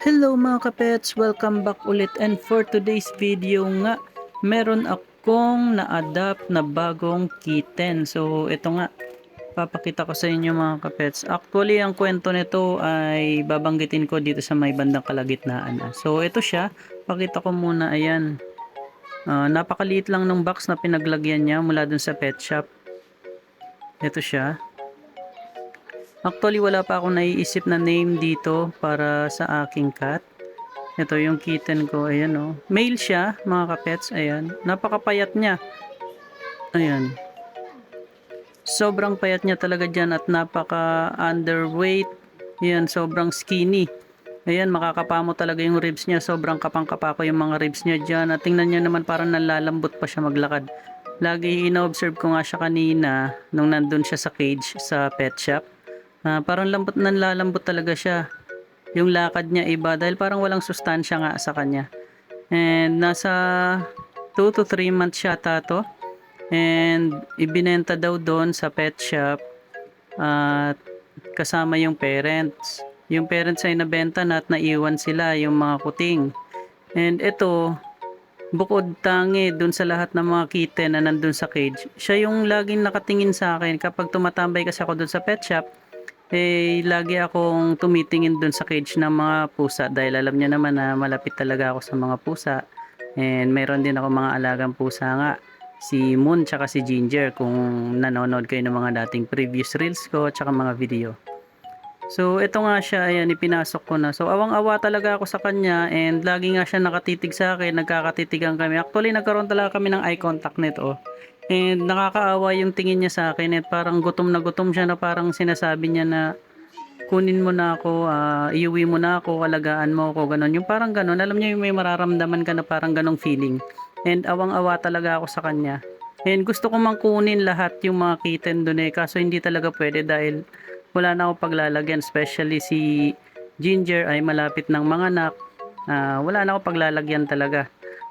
Hello mga kapets! Welcome back ulit and for today's video nga meron akong na-adapt na bagong kitten. So ito nga papakita ko sa inyo mga kapets. Actually ang kwento nito ay babanggitin ko dito sa may bandang kalagitnaan. So ito siya, pakita ko muna ayan. Ah, napakaliit lang ng box na pinaglagyan niya mula dun sa pet shop. Ito siya. Actually, wala pa ako naiisip na name dito para sa aking cat. Ito yung kitten ko. Ayan o. Male siya, mga kapets. Ayan. Napakapayat niya. Ayan. Sobrang payat niya talaga dyan at napaka underweight. Ayan, sobrang skinny. Ayan, makakapamo talaga yung ribs niya. Sobrang kapang-kapako yung mga ribs niya dyan. At tingnan niya naman parang nalalambot pa siya maglakad. Lagi ina-observe ko nga siya kanina nung nandun siya sa cage sa pet shop. Ah, parang lambot na lalambot talaga siya. Yung lakad niya iba dahil parang walang sustansya nga sa kanya. And nasa 2 to 3 months siya to. And ibinenta daw doon sa pet shop at kasama yung parents. Yung parents ay nabenta na at naiwan sila yung mga kuting. And ito, bukod tangi dun sa lahat ng mga kitten na nandun sa cage, siya yung laging nakatingin sa akin kapag tumatambay kasi ako dun sa pet shop eh lagi akong tumitingin dun sa cage ng mga pusa dahil alam niya naman na malapit talaga ako sa mga pusa. And mayroon din ako mga alagang pusa nga si Moon tsaka si Ginger kung nanonood kayo ng mga dating previous reels ko tsaka mga video. So ito nga siya ayan ipinasok ko na. So awang-awa talaga ako sa kanya and lagi nga siya nakatitig sa akin nagkakatitigan kami. Actually nagkaroon talaga kami ng eye contact nito And nakakaawa yung tingin niya sa akin at parang gutom na gutom siya na parang sinasabi niya na kunin mo na ako, ah, iuwi mo na ako, alagaan mo ako, ganun. Yung parang ganun, alam niya yung may mararamdaman ka na parang ganong feeling. And awang-awa talaga ako sa kanya. And gusto ko mang kunin lahat yung mga kitten doon eh, kaso hindi talaga pwede dahil wala na ako paglalagyan. Especially si Ginger ay malapit ng mga anak. Ah, wala na ako paglalagyan talaga.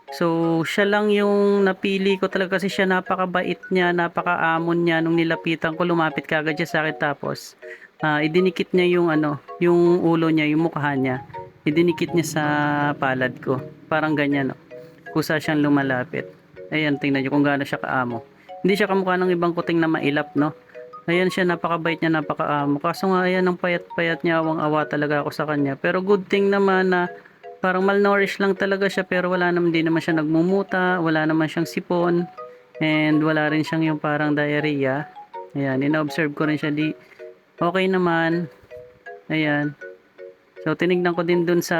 So, siya lang yung napili ko talaga kasi siya napakabait niya, napakaamon niya nung nilapitan ko, lumapit kagad siya sa akin tapos ah, idinikit niya yung ano, yung ulo niya, yung mukha niya. Idinikit niya sa palad ko. Parang ganyan, no. Kusa siyang lumalapit. Ayan, tingnan niyo kung gaano siya kaamo. Hindi siya kamukha ng ibang kuting na mailap, no. Ayan siya, napakabait niya, napakaamo. Kaso nga, ayan, ang payat-payat niya, awang-awa talaga ako sa kanya. Pero good thing naman na parang malnourished lang talaga siya pero wala naman din naman siya nagmumuta, wala naman siyang sipon and wala rin siyang yung parang diarrhea. Ayan, ina-observe ko rin siya di okay naman. Ayan. So tinignan ko din dun sa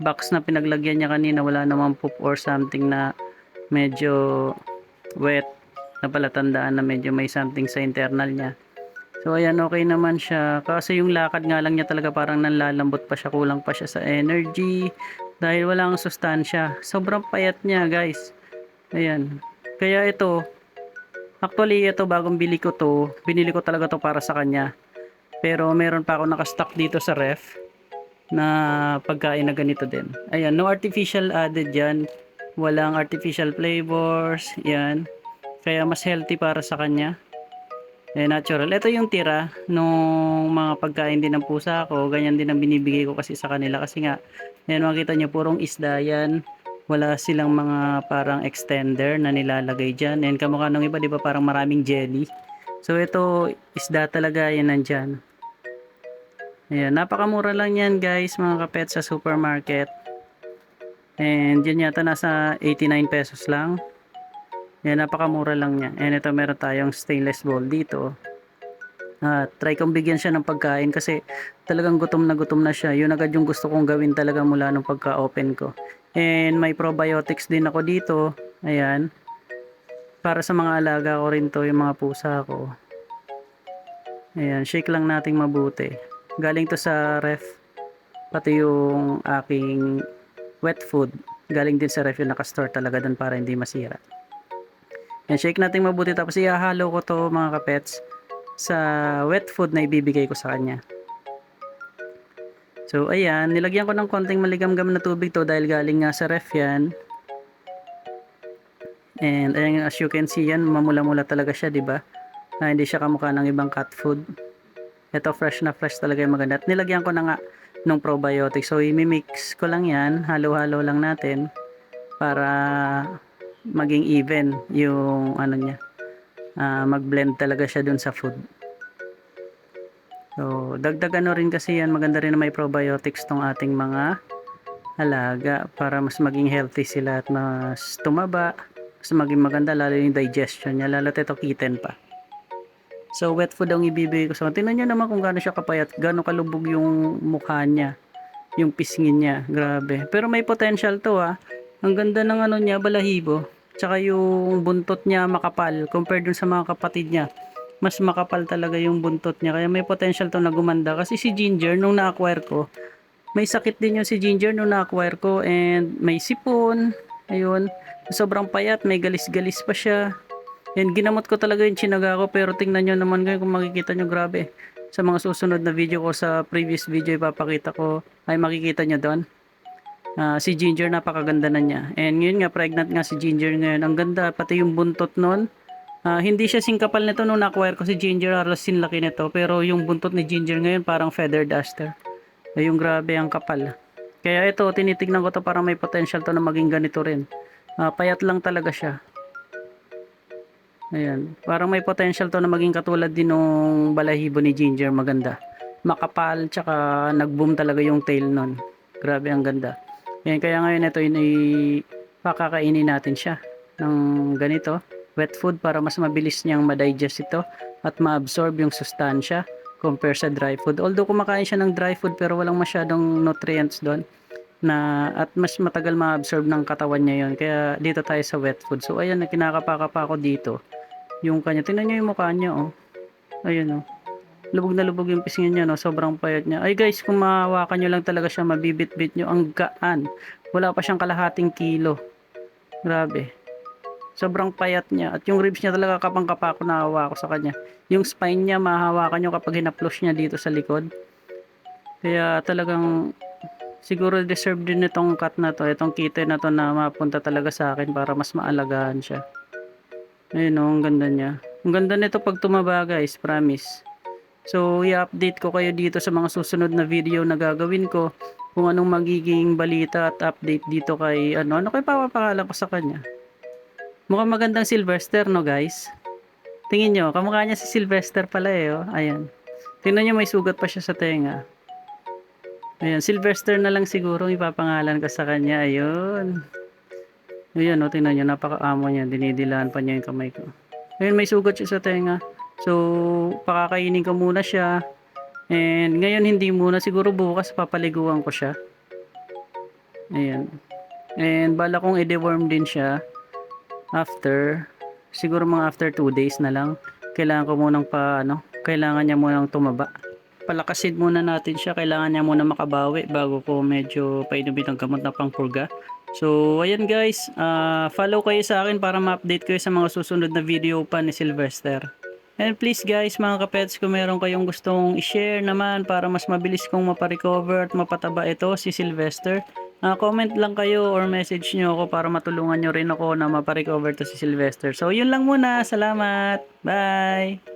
box na pinaglagyan niya kanina wala namang poop or something na medyo wet na palatandaan na medyo may something sa internal niya. So ayan okay naman siya. Kasi yung lakad nga lang niya talaga parang nanlalambot pa siya, kulang pa siya sa energy dahil walang sustansya. Sobrang payat niya, guys. Ayan. Kaya ito actually ito bagong bili ko to, binili ko talaga to para sa kanya. Pero meron pa ako nakastock dito sa ref na pagkain na ganito din. Ayan, no artificial added yan. Walang artificial flavors. Yan. Kaya mas healthy para sa kanya. Eh, natural. Ito yung tira nung mga pagkain din ng pusa ko. Ganyan din ang binibigay ko kasi sa kanila. Kasi nga, yan makita nyo, purong isda yan. Wala silang mga parang extender na nilalagay dyan. And kamukha nung iba, di ba parang maraming jelly. So, ito, isda talaga yan nandyan. Ayan, napakamura lang yan guys, mga kapet sa supermarket. And yun yata nasa 89 pesos lang. Yan, napakamura lang niya. And ito meron tayong stainless bowl dito. At try kong bigyan siya ng pagkain kasi talagang gutom na gutom na siya. Yun agad yung gusto kong gawin talaga mula nung pagka-open ko. And may probiotics din ako dito. Ayan. Para sa mga alaga ko rin to, yung mga pusa ko. Ayan, shake lang nating mabuti. Galing to sa ref. Pati yung aking wet food. Galing din sa ref yung nakastore talaga doon para hindi masira. Yan, shake natin mabuti tapos ihahalo ko to mga kapets sa wet food na ibibigay ko sa kanya. So ayan, nilagyan ko ng konting maligamgam na tubig to dahil galing nga sa ref yan. And ayan, as you can see yan, mamula-mula talaga siya, di ba? Na hindi siya kamukha ng ibang cat food. Ito fresh na fresh talaga yung maganda. At nilagyan ko na nga ng probiotic. So, imimix ko lang yan, halo-halo lang natin para maging even yung ano niya. Ah, mag-blend talaga siya dun sa food. So, dagdag ano rin kasi yan, maganda rin na may probiotics tong ating mga alaga para mas maging healthy sila at mas tumaba, mas maging maganda lalo yung digestion niya, lalo ito kitten pa. So, wet food ang ibibigay ko sa Tingnan nyo naman kung gaano siya kapayat, gaano kalubog yung mukha niya, yung pisngin niya, grabe. Pero may potential to ah. Ang ganda ng ano niya, balahibo. Tsaka yung buntot niya makapal compared dun sa mga kapatid niya. Mas makapal talaga yung buntot niya. Kaya may potential to na gumanda. Kasi si Ginger, nung na-acquire ko, may sakit din yung si Ginger nung na-acquire ko. And may sipon. Ayun. Sobrang payat. May galis-galis pa siya. Yan, ginamot ko talaga yung chinaga ko. Pero tingnan nyo naman ngayon kung makikita nyo, grabe. Sa mga susunod na video ko, sa previous video, ipapakita ko, ay makikita nyo doon. Ah, si Ginger napakaganda na niya. And yun nga, pregnant nga si Ginger ngayon. Ang ganda, pati yung buntot nun. Ah, hindi siya singkapal nito nung na-acquire ko si Ginger, halos sinlaki nito. Pero yung buntot ni Ginger ngayon parang feather duster. Ay, yung grabe ang kapal. Kaya ito, tinitignan ko to parang may potential to na maging ganito rin. Ah, payat lang talaga siya. Ayan. Parang may potential to na maging katulad din nung balahibo ni Ginger. Maganda. Makapal, tsaka nag-boom talaga yung tail nun. Grabe, ang ganda. Ayan, kaya ngayon ito yun ay pakakainin natin siya ng ganito. Wet food para mas mabilis niyang ma-digest ito at ma-absorb yung sustansya compare sa dry food. Although kumakain siya ng dry food pero walang masyadong nutrients doon na at mas matagal ma-absorb ng katawan niya yon kaya dito tayo sa wet food. So ayan kinakapaka ako dito. Yung kanya. Tingnan niyo yung mukha niya oh. Ayun oh lubog na lubog yung pisngin niya no? Sobrang payat niya. Ay guys kung mahawakan niyo lang talaga siya mabibit-bit niyo. Ang gaan. Wala pa siyang kalahating kilo. Grabe. Sobrang payat niya. At yung ribs niya talaga kapang kapa ko nahawa ko sa kanya. Yung spine niya mahawakan niyo kapag hinaplos niya dito sa likod. Kaya talagang siguro deserve din itong cut na to, itong kite na to na mapunta talaga sa akin para mas maalagaan siya. Ayun oh, ang ganda niya. Ang ganda nito pag tumaba guys, promise. So, i-update ko kayo dito sa mga susunod na video na gagawin ko kung anong magiging balita at update dito kay ano, ano kayo papapangalan ko sa kanya. Mukhang magandang Sylvester no guys. Tingin nyo, kamukha niya si Sylvester pala eh oh. Ayan. Tingnan nyo may sugat pa siya sa tenga. Ayan, Sylvester na lang siguro ipapangalan ko sa kanya. Ayun. Ayun, o, tingnan nyo, napaka-amo niya. Dinidilaan pa niya yung kamay ko. Ayun, may sugat siya sa tenga. So, pakakainin ko muna siya. And ngayon hindi muna. Siguro bukas papaliguan ko siya. Ayan. And bala kong i-deworm din siya. After, siguro mga after 2 days na lang. Kailangan ko munang pa, ano, kailangan niya munang tumaba palakasin muna natin siya. Kailangan niya muna makabawi bago ko medyo painumin ng gamot na pangpurga. So, ayan guys. ah, follow kayo sa akin para ma-update kayo sa mga susunod na video pa ni Sylvester. And please guys, mga kapets, kung meron kayong gustong i-share naman para mas mabilis kong maparecover at mapataba ito si Sylvester, ah, comment lang kayo or message nyo ako para matulungan nyo rin ako na maparecover to si Sylvester. So, yun lang muna. Salamat. Bye!